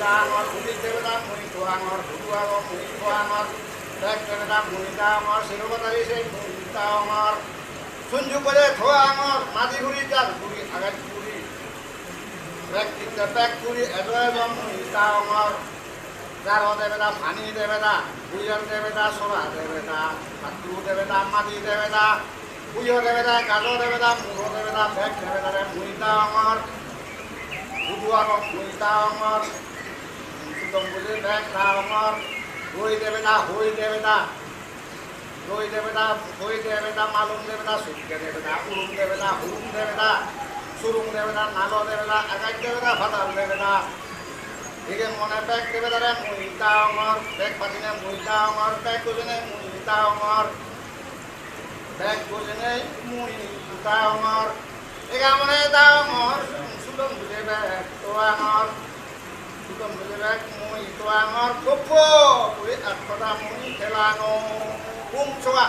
দাঙর police দেবতা মুনি তোয়াঙর ভুলুয়াঙ মুনি তোয়াঙর দেখ দেবতা মুনি দাঙর শিরবতারি সেই মুনি দাঙর সঞ্জু বলে থোয়াঙর মাঝি ঘুরি যার ঘুরি আগাত ঘুরি ব্যাগ তিনটে ব্যাগ ঘুরি এত এবং মুনি দাঙর যার দেবেদা ফানি দেবেদা বুঝন দেবেদা সোনা দেবেদা ভাতু দেবেদা মাটি দেবেদা বুঝো দেবেদা কালো দেবেদা মুড়ো দেবেদা ভেগ দেবেদা রে মুনিতা আমার বুধুয়ার মুনিতা আমার সুতম বুঝে ব্যাগ তা আমার হই দেবেদা হই দেবেদা দই দেবেদা দই দেবেদা মালুম দেবেদা সুটকে দেবেদা উলুম দেবেদা হুলুম দেবেদা সুরুম দেবেদা নালো দেবেদা একাই দেবেদা ভাতাল দেবেদা এদিকে মনে ব্যাগ দেবেদা রে মুইতা আমার ব্যাগ পাতিনে মুইতা আমার ব্যাগ গোজনে মুইতা আমার ব্যাগ গোজনে মুইতা আমার এগা মনে দাও আমার সুতম বুঝে ব্যাগ তো আমার Kelangor kupu, kulit akhoda muni kelangor kumcua.